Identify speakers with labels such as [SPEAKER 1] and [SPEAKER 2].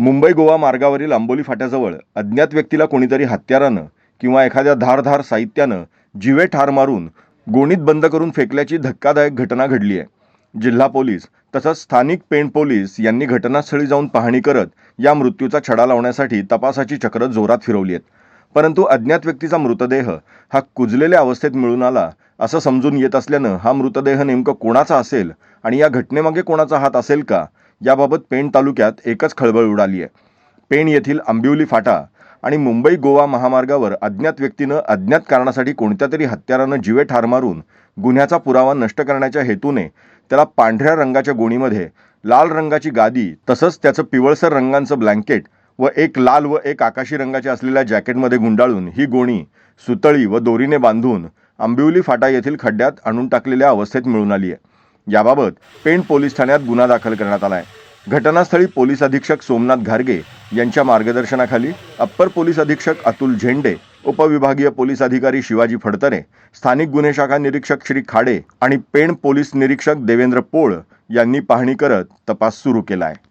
[SPEAKER 1] मुंबई गोवा मार्गावरील आंबोली फाट्याजवळ अज्ञात व्यक्तीला कोणीतरी हत्यारानं किंवा एखाद्या धारधार साहित्यानं जिवे ठार मारून गोणीत बंद करून फेकल्याची धक्कादायक घटना घडली आहे. जिल्हा पोलीस तसंच स्थानिक पेण पोलीस यांनी घटनास्थळी जाऊन पाहणी करत या मृत्यूचा छडा लावण्यासाठी तपासाची चक्र जोरात फिरवली आहेत. परंतु अज्ञात व्यक्तीचा मृतदेह हा कुजलेल्या अवस्थेत मिळून आला असं समजून येत असल्यानं हा मृतदेह नेमकं कोणाचा असेल आणि या घटनेमागे कोणाचा हात असेल का याबाबत पेण तालुक्यात एकच खळबळ उडाली आहे पेण येथील आंबिवली फाटा आणि मुंबई गोवा महामार्गावर अज्ञात व्यक्तीनं अज्ञात कारणासाठी कोणत्या तरी हत्यारानं जीवे ठार मारून गुन्ह्याचा पुरावा नष्ट करण्याच्या हेतूने त्याला पांढऱ्या रंगाच्या गोणीमध्ये लाल रंगाची गादी तसंच त्याचं पिवळसर रंगांचं ब्लँकेट व एक लाल व एक आकाशी रंगाच्या असलेल्या जॅकेटमध्ये गुंडाळून ही गोणी सुतळी व दोरीने बांधून आंबिवली फाटा येथील खड्ड्यात आणून टाकलेल्या अवस्थेत मिळून आली आहे याबाबत पेण पोलीस ठाण्यात गुन्हा दाखल करण्यात आला आहे घटनास्थळी पोलीस अधीक्षक सोमनाथ घारगे यांच्या मार्गदर्शनाखाली अप्पर पोलीस अधीक्षक अतुल झेंडे उपविभागीय पोलीस अधिकारी शिवाजी फडतरे स्थानिक गुन्हे शाखा निरीक्षक श्री खाडे आणि पेण पोलीस निरीक्षक देवेंद्र पोळ यांनी पाहणी करत तपास सुरू केला आहे